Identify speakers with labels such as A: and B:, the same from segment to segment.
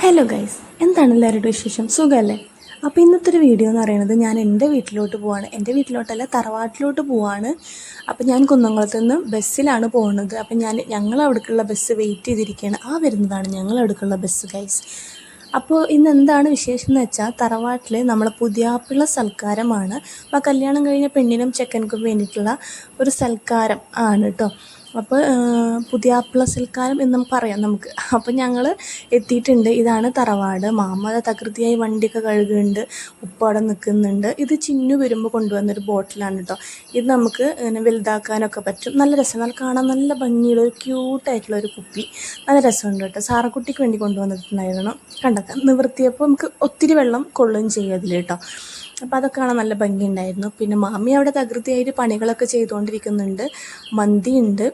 A: Hello guys എന്താണ് എല്ലാവരുടെ വിശേഷം? സുഖമല്ലേ അപ്പോൾ ഇന്നത്തെ ഒരു വീഡിയോ എന്ന് പറയുന്നത് ഞാൻ എന്റെ വീട്ടിലോട്ട് പോവാണ്. എന്റെ വീട്ടിലോട്ടല്ല തറവാട്ടിലോട്ട് പോവാണ്. അപ്പോൾ ഞാൻ കുന്നംകുളത്ത് നിന്ന് ബസ്സിലാണ് പോകുന്നത്. അപ്പോൾ ഞാൻ ഞങ്ങൾ അവിടേക്കുള്ള ബസ് വെയിറ്റ് ചെയ്തിരിക്കുകയാണ്. ആ വരുന്നതാണ് ഞങ്ങൾ അവിടേക്കുള്ള ബസ് ഗൈസ് അപ്പോൾ ഇന്ന് എന്താണ് വിശേഷം എന്ന് വെച്ചാൽ തറവാട്ടിൽ നമ്മളെ പുതിയാപ്പിള്ള സൽക്കാരമാണ്. അപ്പോൾ കല്യാണം കഴിഞ്ഞ പെണ്ണിനും ചെക്കൻക്കും വേണ്ടിയിട്ടുള്ള ഒരു സൽക്കാരം ആണ് കേട്ടോ അപ്പോൾ പുതിയാപ്ല സൽക്കാരം എന്നും പറയാം നമുക്ക്. അപ്പോൾ ഞങ്ങൾ എത്തിയിട്ടുണ്ട്. ഇതാണ് തറവാട്. മാമ തകൃതിയായി വണ്ടിയൊക്കെ കഴുകുന്നുണ്ട്. ഉപ്പ അവിടെ നിൽക്കുന്നുണ്ട്. ഇത് ചിന്നു വരുമ്പോൾ കൊണ്ടുവന്നൊരു ബോട്ടിലാണ് കേട്ടോ ഇത് നമുക്ക് ഇങ്ങനെ വലുതാക്കാനൊക്കെ പറ്റും. നല്ല രസം. നല്ല കാണാൻ നല്ല ഭംഗിയുള്ള ഒരു ക്യൂട്ടായിട്ടുള്ള ഒരു കുപ്പി. നല്ല രസമുണ്ട് കേട്ടോ സാറക്കുട്ടിക്ക് വേണ്ടി കൊണ്ടുവന്നിട്ടുണ്ടായിരുന്നു. കണ്ടൊക്കെ നിവൃത്തിയപ്പോൾ നമുക്ക് ഒത്തിരി വെള്ളം കൊള്ളുകയും ചെയ്യും അതിൽ കേട്ടോ അപ്പോൾ അതൊക്കെ കാണാൻ നല്ല ഭംഗിയുണ്ടായിരുന്നു. പിന്നെ മാമി അവിടെ തകൃതിയായിട്ട് പണികളൊക്കെ ചെയ്തുകൊണ്ടിരിക്കുന്നുണ്ട്. മന്തി ഉണ്ട്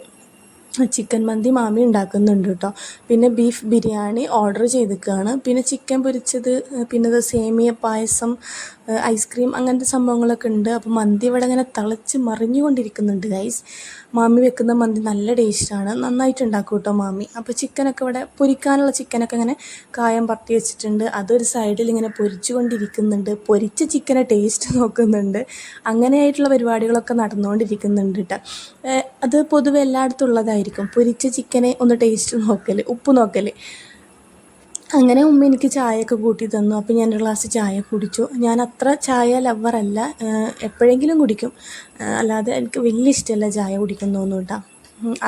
A: ചിക്കൻ മന്തി മാമി ഉണ്ടാക്കുന്നുണ്ട് കേട്ടോ. പിന്നെ ബീഫ് ബിരിയാണി ഓർഡർ ചെയ്തിരിക്കുകയാണ്. പിന്നെ ചിക്കൻ പൊരിച്ചത് പിന്നെ അത് സേമിയ പായസം ഐസ്ക്രീം അങ്ങനത്തെ സംഭവങ്ങളൊക്കെ ഉണ്ട്. അപ്പോൾ മന്തി ഇവിടെ ഇങ്ങനെ തിളച്ച് മറിഞ്ഞുകൊണ്ടിരിക്കുന്നുണ്ട് ഗൈസ് മാമി വെക്കുന്ന മന്തി നല്ല ടേസ്റ്റാണ് നന്നായിട്ട് ഉണ്ടാക്കും കേട്ടോ മാമി. അപ്പോൾ ചിക്കനൊക്കെ ഇവിടെ പൊരിക്കാനുള്ള ചിക്കനൊക്കെ ഇങ്ങനെ കായം പറത്തി വെച്ചിട്ടുണ്ട്. അതൊരു സൈഡിൽ ഇങ്ങനെ പൊരിച്ചു കൊണ്ടിരിക്കുന്നുണ്ട് പൊരിച്ച ചിക്കനെ ടേസ്റ്റ് നോക്കുന്നുണ്ട്. അങ്ങനെയായിട്ടുള്ള പരിപാടികളൊക്കെ നടന്നുകൊണ്ടിരിക്കുന്നുണ്ട് കേട്ടോ. അത് പൊതുവെ എല്ലായിടത്തും ഉള്ളതായിരിക്കും പൊരിച്ച ചിക്കനെ ഒന്ന് ടേസ്റ്റ് നോക്കൽ ഉപ്പ് നോക്കൽ അങ്ങനെ ഉമ്മ എനിക്ക് ചായയൊക്കെ കൂട്ടി തന്നു. അപ്പോൾ ഞാൻ ഒരു ഗ്ലാസ് ചായ കുടിച്ചു. ഞാൻ അത്ര ചായ ലവറല്ല എപ്പോഴെങ്കിലും കുടിക്കും. അല്ലാതെ എനിക്ക് വലിയ ഇഷ്ടമല്ല ചായ കുടിക്കുന്നതൊന്നും കേട്ടോ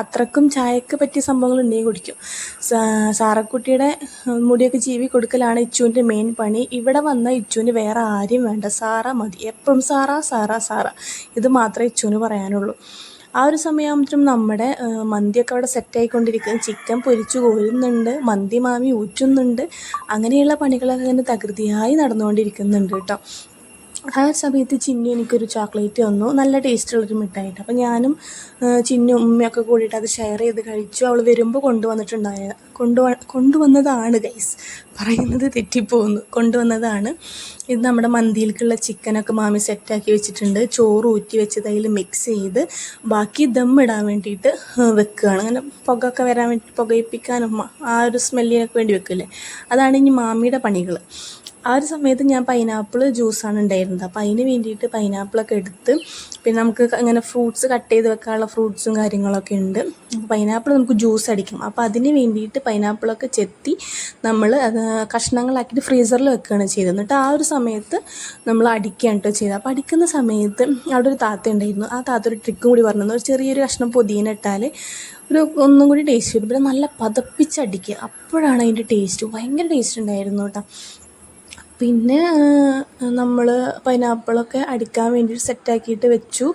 A: അത്രക്കും ചായക്ക് പറ്റിയ സംഭവങ്ങളുണ്ടെങ്കിൽ കുടിക്കും. സാറക്കുട്ടിയുടെ മുടിയൊക്കെ ജീവി കൊടുക്കലാണ് ഇച്ചുവിന്റെ മെയിൻ പണി. ഇവിടെ വന്ന ഇച്ചുവിന് വേറെ ആരും വേണ്ട. സാറ മതി. എപ്പോഴും സാറ സാറ സാറ. ഇത് മാത്രമേ ഇച്ചുവിന് പറയാനുള്ളൂ. ആ ഒരു സമയമാകുമ്പോഴത്തേനും നമ്മുടെ മന്തിയൊക്കെ അവിടെ സെറ്റായിക്കൊണ്ടിരിക്കുന്നു ചിക്കൻ പൊരിച്ചു കോരുന്നുണ്ട് മന്തി മാമി ഊറ്റുന്നുണ്ട്. അങ്ങനെയുള്ള പണികളൊക്കെ അങ്ങനെ തകൃതിയായി നടന്നുകൊണ്ടിരിക്കുന്നുണ്ട് കേട്ടോ. ആ സമയത്ത് ചിന്നു എനിക്കൊരു ചോക്ലേറ്റ് തന്നു. നല്ല ടേസ്റ്റുള്ളൊരു മിഠായിട്ട് അപ്പോൾ ഞാനും ചിന്നു ഉമ്മയൊക്കെ കൂടിയിട്ട് അത് ഷെയർ ചെയ്ത് കഴിച്ചു. അവൾ വരുമ്പോൾ കൊണ്ടുവന്നിട്ടുണ്ടായ കൊണ്ടുവ കൊണ്ടുവന്നതാണ് ഗൈസ് പറയുന്നത് തെറ്റിപ്പോകുന്നു. കൊണ്ടുവന്നതാണ്. ഇത് നമ്മുടെ മന്തിയിലേക്കുള്ള ചിക്കനൊക്കെ മാമി സെറ്റാക്കി വെച്ചിട്ടുണ്ട്. ചോറ് ഊറ്റി വെച്ചത് അതിൽ മിക്സ് ചെയ്ത് ബാക്കി ദം ഇടാൻ വേണ്ടിയിട്ട് വെക്കുകയാണ്. അങ്ങനെ പുകയൊക്കെ വരാൻ വേണ്ടി പുകയിപ്പിക്കാനും ആ ഒരു സ്മെല്ലിനൊക്കെ വേണ്ടി വെക്കില്ലേ? അതാണ് ഇനി മാമിയുടെ പണികൾ ആ ഒരു സമയത്ത് ഞാൻ പൈനാപ്പിൾ ജ്യൂസാണ് ഉണ്ടായിരുന്നത്. അപ്പോൾ അതിന് വേണ്ടിയിട്ട് പൈനാപ്പിളൊക്കെ എടുത്ത് പിന്നെ നമുക്ക് അങ്ങനെ ഫ്രൂട്ട്സ് കട്ട് ചെയ്ത് വെക്കാനുള്ള ഫ്രൂട്ട്സും കാര്യങ്ങളൊക്കെ ഉണ്ട്. പൈനാപ്പിൾ നമുക്ക് ജ്യൂസ് അടിക്കും. അപ്പോൾ അതിന് വേണ്ടിയിട്ട് പൈനാപ്പിളൊക്കെ ചെത്തി നമ്മൾ കഷ്ണങ്ങളാക്കിയിട്ട് ഫ്രീസറിൽ വെക്കുകയാണ് ചെയ്തത്. എന്നിട്ട് ആ ഒരു സമയത്ത് നമ്മൾ അടിക്കുകയാണ് കേട്ടോ ചെയ്തത്. അപ്പോൾ അടിക്കുന്ന സമയത്ത് അവിടെ ഒരു താത്ത ഉണ്ടായിരുന്നു. ആ താത്ത ഒരു ട്രിക്കും കൂടി പറഞ്ഞു. ഒരു ചെറിയൊരു കഷ്ണം പൊതിന ഇട്ടാൽ ഒരു ഒന്നും കൂടി ടേസ്റ്റ് കിട്ടും. പിന്നെ നല്ല പതപ്പിച്ചടിക്കുക അപ്പോഴാണ് അതിന്റെ ടേസ്റ്റ് ഭയങ്കര ടേസ്റ്റ് ഉണ്ടായിരുന്നു കേട്ടോ പിന്നെ നമ്മൾ പൈനാപ്പിളൊക്കെ അടിക്കാൻ വേണ്ടി സെറ്റാക്കിയിട്ട് വെച്ചു.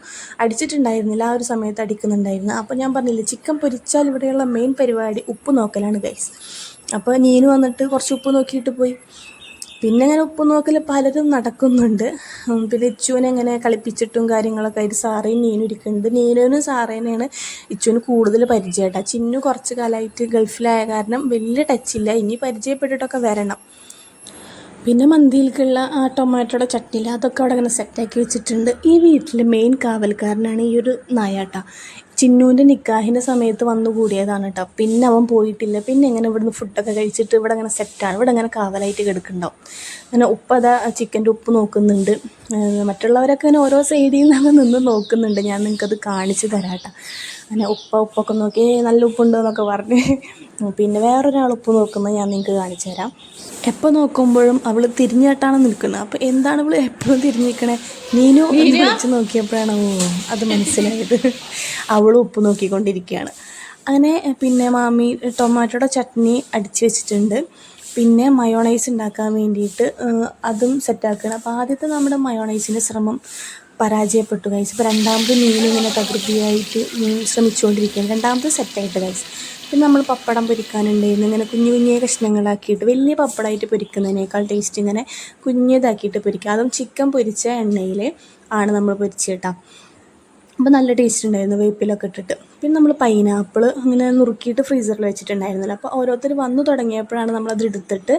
A: അടിച്ചിട്ടുണ്ടായിരുന്നില്ല ആ ഒരു സമയത്ത് അടിക്കുന്നുണ്ടായിരുന്നു. അപ്പോൾ ഞാൻ പറഞ്ഞില്ലേ ചിക്കൻ പൊരിച്ചാൽ ഇവിടെയുള്ള മെയിൻ പരിപാടി ഉപ്പ് നോക്കലാണ് ഗൈസ് അപ്പോൾ നീന് വന്നിട്ട് കുറച്ച് ഉപ്പ് നോക്കിയിട്ട് പോയി. പിന്നെ അങ്ങനെ ഉപ്പ് നോക്കൽ പലരും നടക്കുന്നുണ്ട്. പിന്നെ ഇച്ചുവിനെ എങ്ങനെ കളിപ്പിച്ചിട്ടും കാര്യങ്ങളൊക്കെ ആയിട്ട് സാറേയും നീനും ഇരിക്കുന്നുണ്ട്. നീനുവിനും സാറേനെയാണ് ഇച്ചുവിന് കൂടുതൽ പരിചയമായിട്ടാണ് ചിന്നു കുറച്ച് കാലമായിട്ട് ഗൾഫിലായ കാരണം വലിയ ടച്ചില്ല ഇനി പരിചയപ്പെട്ടിട്ടൊക്കെ വരണം. പിന്നെ മന്തിയിലേക്കുള്ള ആ ടൊമാറ്റോയുടെ ചട്നിയിൽ അതൊക്കെ അവിടെ അങ്ങനെ സെറ്റാക്കി വെച്ചിട്ടുണ്ട്. ഈ വീട്ടിൽ മെയിൻ കാവൽക്കാരനാണ് ഈ ഒരു നായാട്ട. ചിന്നുവിന്റെ നിക്കാഹിന്റെ സമയത്ത് വന്നു കൂടിയതാണ് കേട്ടോ പിന്നെ അവൻ പോയിട്ടില്ല. പിന്നെ ഇങ്ങനെ ഇവിടുന്ന് ഫുഡൊക്കെ കഴിച്ചിട്ട് ഇവിടെ അങ്ങനെ സെറ്റാണ് ഇവിടെ അങ്ങനെ കാവലായിട്ട് കിടക്കുന്നുണ്ടാവും. അങ്ങനെ ഉപ്പ് അതാ ചിക്കന്റെ ഉപ്പ് നോക്കുന്നുണ്ട്. മറ്റുള്ളവരൊക്കെ ഇങ്ങനെ ഓരോ സൈഡിൽ നിന്നൊക്കെ നിന്ന് നോക്കുന്നുണ്ട്. ഞാൻ നിങ്ങൾക്കത് കാണിച്ച് തരാം കേട്ടോ അങ്ങനെ ഉപ്പ ഉപ്പൊക്കെ നോക്കി നല്ല ഉപ്പുണ്ട് എന്നൊക്കെ പറഞ്ഞ്. പിന്നെ വേറൊരാൾ ഉപ്പ് നോക്കുന്നത് ഞാൻ നിങ്ങൾക്ക് കാണിച്ചു തരാം. എപ്പോൾ നോക്കുമ്പോഴും അവൾ തിരിഞ്ഞാട്ടാണ് നിൽക്കുന്നത്. അപ്പോൾ എന്താണ് അവൾ എപ്പോഴും തിരിഞ്ഞിരിക്കണേ? നീനു എന്ന് വെച്ച് നോക്കിയപ്പോഴാണ്. ഓ അത് മനസ്സിലായത്. അവൾ ഉപ്പ് നോക്കിക്കൊണ്ടിരിക്കുകയാണ്. അങ്ങനെ പിന്നെ മാമി ടൊമാറ്റോയുടെ ചട്നി അടിച്ച് വെച്ചിട്ടുണ്ട്. പിന്നെ മയോണൈസ് ഉണ്ടാക്കാൻ വേണ്ടിയിട്ട് അതും സെറ്റാക്കുകയാണ് അപ്പോൾ ആദ്യത്തെ നമ്മുടെ മയോണൈസിന്റെ ശ്രമം പരാജയപ്പെട്ടു ഗൈസ് ഇപ്പോൾ രണ്ടാമത് മീൻ ഇങ്ങനെ തകൃതിയായിട്ട് ശ്രമിച്ചുകൊണ്ടിരിക്കുകയാണ്. രണ്ടാമത് സെറ്റായിട്ട് ഗൈസ് പിന്നെ നമ്മൾ പപ്പടം പൊരിക്കാനുണ്ടായിരുന്നു ഇങ്ങനെ കുഞ്ഞു കുഞ്ഞേ കഷ്ണങ്ങളാക്കിയിട്ട് വലിയ പപ്പടമായിട്ട് പൊരിക്കുന്നതിനേക്കാൾ ടേസ്റ്റ് ഇങ്ങനെ കുഞ്ഞതാക്കിയിട്ട് പൊരിക്കുക. അതും ചിക്കൻ പൊരിച്ച എണ്ണയിൽ ആണ് നമ്മൾ പൊരിച്ചേട്ടാ അപ്പോൾ നല്ല ടേസ്റ്റ് ഉണ്ടായിരുന്നു വേപ്പിലൊക്കെ ഇട്ടിട്ട്. പിന്നെ നമ്മൾ പൈനാപ്പിൾ അങ്ങനെ നുറുക്കിയിട്ട് ഫ്രീസറിൽ വെച്ചിട്ടുണ്ടായിരുന്നില്ല. അപ്പോൾ ഓരോരുത്തർ വന്നു തുടങ്ങിയപ്പോഴാണ് നമ്മളത് എടുത്തിട്ട്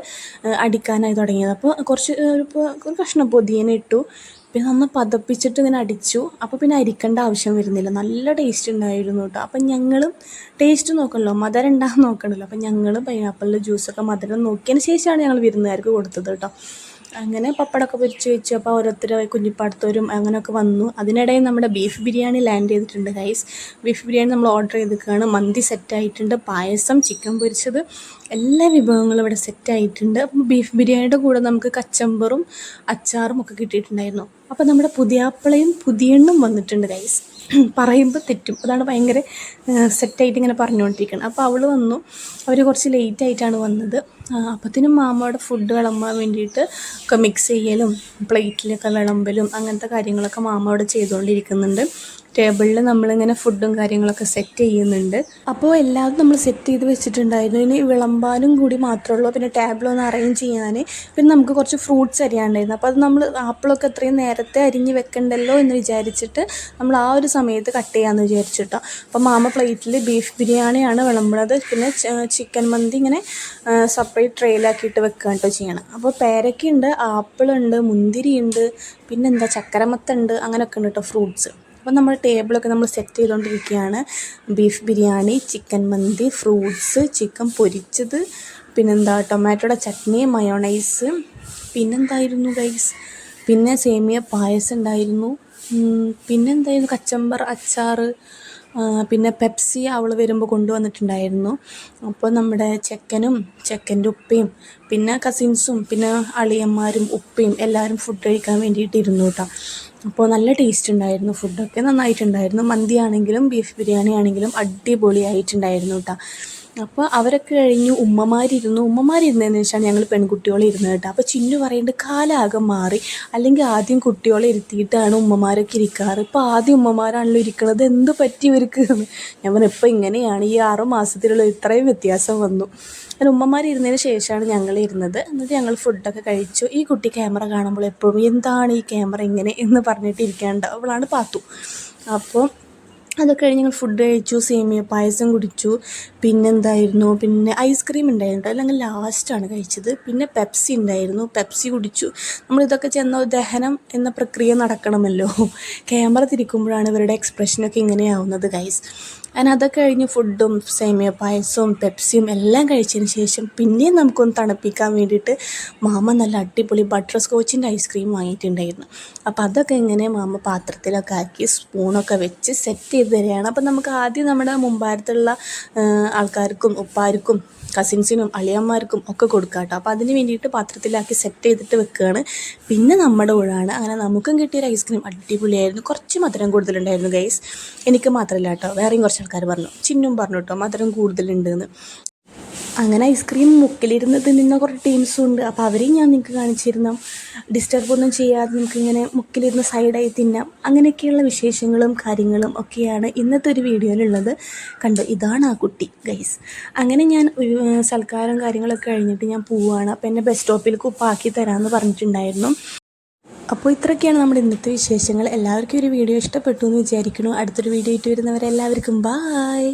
A: അടിക്കാനായി തുടങ്ങിയത്. അപ്പോൾ കുറച്ച് ഒരു കഷ്ണം പൊതിയനെ ഇട്ടു. പിന്നെ ഒന്ന് പതപ്പിച്ചിട്ട് ഇങ്ങനെ അടിച്ചു. അപ്പോൾ പിന്നെ അരിക്കേണ്ട ആവശ്യം വരുന്നില്ല. നല്ല ടേസ്റ്റ് ഉണ്ടായിരുന്നു കേട്ടോ അപ്പം ഞങ്ങളും ടേസ്റ്റ് നോക്കണല്ലോ. മധുരം ഉണ്ടാകാൻ നോക്കണമല്ലോ അപ്പം ഞങ്ങൾ പൈനാപ്പിളിന്റെ ജ്യൂസൊക്കെ മധുരം നോക്കിയതിന് ശേഷമാണ് ഞങ്ങൾ വിരുന്നുകാർക്ക് കൊടുത്തത് കേട്ടോ അങ്ങനെ പപ്പടമൊക്കെ പൊരിച്ച് വെച്ചു. അപ്പോൾ ഓരോരുത്തർ കുഞ്ഞിപ്പാടത്തോരും അങ്ങനെയൊക്കെ വന്നു. അതിനിടയിൽ നമ്മുടെ ബീഫ് ബിരിയാണി ലാൻഡ് ചെയ്തിട്ടുണ്ട് ഗൈസ് ബീഫ് ബിരിയാണി നമ്മൾ ഓർഡർ ചെയ്തിരിക്കുകയാണ്. മന്തി സെറ്റായിട്ടുണ്ട് പായസം ചിക്കൻ പൊരിച്ചത്. എല്ലാ വിഭവങ്ങളും ഇവിടെ സെറ്റായിട്ടുണ്ട് അപ്പം ബീഫ് ബിരിയാണിയുടെ കൂടെ നമുക്ക് കച്ചമ്പറും അച്ചാറും ഒക്കെ കിട്ടിയിട്ടുണ്ടായിരുന്നു. അപ്പോൾ നമ്മുടെ പുതിയാപ്പിളയും പുതിയെണ്ണും വന്നിട്ടുണ്ട് ഗൈസ് പറയുമ്പോൾ തെറ്റും. അതാണ് ഭയങ്കര സെറ്റായിട്ട് ഇങ്ങനെ പറഞ്ഞുകൊണ്ടിരിക്കുന്നത് അപ്പോൾ അവൾ വന്നു. അവർ കുറച്ച് ലേറ്റ് ആയിട്ടാണ് വന്നത്. അപ്പത്തിനും മാമയുടെ ഫുഡ് വിളമ്പാൻ വേണ്ടിയിട്ട് ഒക്കെ മിക്സ് ചെയ്യലും പ്ലേറ്റിലൊക്കെ വിളമ്പലും അങ്ങനത്തെ കാര്യങ്ങളൊക്കെ മാമ അവിടെ ചെയ്തുകൊണ്ടിരിക്കുന്നുണ്ട്. ടേബിളിൽ നമ്മളിങ്ങനെ ഫുഡും കാര്യങ്ങളൊക്കെ സെറ്റ് ചെയ്യുന്നുണ്ട്. അപ്പോൾ എല്ലാതും നമ്മൾ സെറ്റ് ചെയ്ത് വെച്ചിട്ടുണ്ടായിരുന്നു. ഇനി വിളമ്പാനും കൂടി മാത്രമേ ഉള്ളൂ. പിന്നെ ടേബിളൊന്ന് അറേഞ്ച് ചെയ്യാൻ. പിന്നെ നമുക്ക് കുറച്ച് ഫ്രൂട്ട്സ് അരിയാണ്ടായിരുന്നു അപ്പോൾ അത് നമ്മൾ ആപ്പിളൊക്കെ അത്രയും നേരത്തെ അരിഞ്ഞ് വെക്കണ്ടല്ലോ എന്ന് വിചാരിച്ചിട്ട് നമ്മൾ ആ ഒരു സമയത്ത് കട്ട് ചെയ്യാമെന്ന് വിചാരിച്ചിട്ടോ. അപ്പോൾ മാമ പ്ലേറ്റിൽ ബീഫ് ബിരിയാണിയാണ് വിളമ്പുന്നത്. പിന്നെ ചിക്കൻ മന്തി ഇങ്ങനെ സെപ്പറേറ്റ് ട്രെയിലാക്കിയിട്ട് വെക്കുക കേട്ടോ ചെയ്യണം. അപ്പോൾ പേരയ്ക്കുണ്ട് ആപ്പിളുണ്ട് മുന്തിരിയുണ്ട് പിന്നെന്താ ചക്കരമത്തുണ്ട് അങ്ങനെയൊക്കെ ഉണ്ട് കേട്ടോ ഫ്രൂട്ട്സ് അപ്പോൾ നമ്മൾ ടേബിളൊക്കെ നമ്മൾ സെറ്റ് ചെയ്തുകൊണ്ടിരിക്കുകയാണ് ബീഫ് ബിരിയാണി ചിക്കൻ മന്തി ഫ്രൂട്ട്സ് ചിക്കൻ പൊരിച്ചത് പിന്നെന്താ ടൊമാറ്റോയുടെ ചട്നി മയോണൈസ് പിന്നെന്തായിരുന്നു ഗൈസ് പിന്നെ സേമിയ പായസം ഉണ്ടായിരുന്നു. പിന്നെന്തായിരുന്നു? കച്ചമ്പർ അച്ചാർ പിന്നെ പെപ്സി അവൾ വരുമ്പോൾ കൊണ്ടുവന്നിട്ടുണ്ടായിരുന്നു. അപ്പോൾ നമ്മുടെ ചെക്കനും ചെക്കന്റെ ഉപ്പയും പിന്നെ കസിൻസും പിന്നെ അളിയന്മാരും ഉപ്പയും എല്ലാവരും ഫുഡ് കഴിക്കാൻ വേണ്ടിയിട്ട് ഇരുന്നു കേട്ടോ അപ്പോൾ നല്ല ടേസ്റ്റ് ഉണ്ടായിരുന്നു ഫുഡൊക്കെ നന്നായിട്ടുണ്ടായിരുന്നു. മന്തി ആണെങ്കിലും ബീഫ് ബിരിയാണി ആണെങ്കിലും അടിപൊളിയായിട്ടുണ്ടായിരുന്നു കേട്ടോ അപ്പോൾ അവരൊക്കെ കഴിഞ്ഞു ഉമ്മമാരിരുന്നു. ഉമ്മമാരിരുന്നതെന്ന് വെച്ചാൽ ഞങ്ങൾ പെൺകുട്ടികളെ ഇരുന്നത് കേട്ടോ. അപ്പോൾ ചിന്നു പറയുന്നുണ്ട് കാലാകെ മാറി. അല്ലെങ്കിൽ ആദ്യം കുട്ടികളെ ഇരുത്തിയിട്ടാണ് ഉമ്മമാരൊക്കെ ഇരിക്കാറ്. ഇപ്പോൾ ആദ്യം ഉമ്മമാരാണല്ലോ ഇരിക്കുന്നത് എന്ത് പറ്റി ഇവർക്ക്? ഞാൻ പറഞ്ഞു ഇപ്പോൾ ഇങ്ങനെയാണ്. ഈ ആറു മാസത്തിലുള്ള ഇത്രയും വ്യത്യാസം വന്നു. അങ്ങനെ ഉമ്മമാർ ഇരുന്നതിന് ശേഷമാണ് ഞങ്ങൾ ഇരുന്നത്. എന്നിട്ട് ഞങ്ങൾ ഫുഡൊക്കെ കഴിച്ചു. ഈ കുട്ടി ക്യാമറ കാണുമ്പോൾ എപ്പോഴും എന്താണ് ഈ ക്യാമറ ഇങ്ങനെ? എന്ന് പറഞ്ഞിട്ട് ഇരിക്കേണ്ട അവളാണ് പാത്തു. അപ്പോൾ അതൊക്കെ കഴിഞ്ഞ് ഞങ്ങൾ ഫുഡ് കഴിച്ചു സേമിയ പായസം കുടിച്ചു. പിന്നെന്തായിരുന്നു പിന്നെ ഐസ്ക്രീം ഉണ്ടായിരുന്നു. അല്ലെങ്കിൽ ലാസ്റ്റാണ് കഴിച്ചത്. പിന്നെ പെപ്സി ഉണ്ടായിരുന്നു. പെപ്സി കുടിച്ചു. നമ്മളിതൊക്കെ ചെന്ന ദഹനം എന്ന പ്രക്രിയ നടക്കണമല്ലോ. ക്യാമറ തിരിക്കുമ്പോഴാണ് ഇവരുടെ എക്സ്പ്രഷനൊക്കെ ഇങ്ങനെയാവുന്നത് ഗൈസ് അങ്ങനെ അതൊക്കെ കഴിഞ്ഞ് ഫുഡും സേമിയ പായസവും പെപ്സിയും എല്ലാം കഴിച്ചതിന് ശേഷം പിന്നെയും നമുക്കൊന്ന് തണുപ്പിക്കാൻ വേണ്ടിയിട്ട് മാമ നല്ല അടിപൊളി ബട്ടർ സ്കോച്ചിന്റെ ഐസ്ക്രീം വാങ്ങിയിട്ടുണ്ടായിരുന്നു. അപ്പോൾ അതൊക്കെ ഇങ്ങനെ മാമ പാത്രത്തിലൊക്കെ ആക്കി സ്പൂണൊക്കെ വെച്ച് സെറ്റ് ചെയ്ത് തരികയാണ്. അപ്പോൾ നമുക്ക് ആദ്യം നമ്മുടെ മുമ്പാരത്തുള്ള ആൾക്കാർക്കും ഉപ്പാർക്കും കസിൻസിനും അളിയന്മാർക്കും ഒക്കെ കൊടുക്കാം കേട്ടോ. അപ്പോൾ അതിന് വേണ്ടിയിട്ട് പാത്രത്തിലാക്കി സെറ്റ് ചെയ്തിട്ട് വെക്കുകയാണ്. പിന്നെ നമ്മുടെ ഉഴാണ് അങ്ങനെ നമുക്കും കിട്ടിയൊരു ഐസ്ക്രീം അടിപൊളിയായിരുന്നു. കുറച്ച് മധുരം കൂടുതലുണ്ടായിരുന്നു ഗൈസ് എനിക്ക് മാത്രമല്ല കേട്ടോ. വേറെയും കുറച്ച് ആൾക്കാർ പറഞ്ഞു. ചിന്നും പറഞ്ഞു കേട്ടോ മധുരം കൂടുതലുണ്ടെന്ന്. അങ്ങനെ ഐസ്ക്രീം മുക്കിലിരുന്ന് തിന്നുന്ന കുറേ ടീംസും ഉണ്ട്. അപ്പോൾ അവരെയും ഞാൻ നിങ്ങൾക്ക് കാണിച്ചിരുന്നു. ഡിസ്റ്റർബ് ഒന്നും ചെയ്യാതെ നമുക്കിങ്ങനെ മുക്കിലിരുന്ന് സൈഡായി തിന്നാം. അങ്ങനെയൊക്കെയുള്ള വിശേഷങ്ങളും കാര്യങ്ങളും ഒക്കെയാണ് ഇന്നത്തെ ഒരു വീഡിയോയിലുള്ളത്. കണ്ടു ഇതാണ് ആ കുട്ടി ഗൈസ് അങ്ങനെ ഞാൻ സൽക്കാരം കാര്യങ്ങളൊക്കെ കഴിഞ്ഞിട്ട് ഞാൻ പോവുകയാണ് അപ്പോൾ എന്നെ ബസ് സ്റ്റോപ്പിൽ കുപ്പാക്കി തരാമെന്ന് പറഞ്ഞിട്ടുണ്ടായിരുന്നു. അപ്പോൾ ഇത്രയൊക്കെയാണ് നമ്മുടെ ഇന്നത്തെ വിശേഷങ്ങൾ. എല്ലാവർക്കും ഒരു വീഡിയോ ഇഷ്ടപ്പെട്ടു എന്ന് വിചാരിക്കുന്നു. അടുത്തൊരു വീഡിയോ ആയിട്ട് വരുന്നവരെല്ലാവർക്കും ബായ്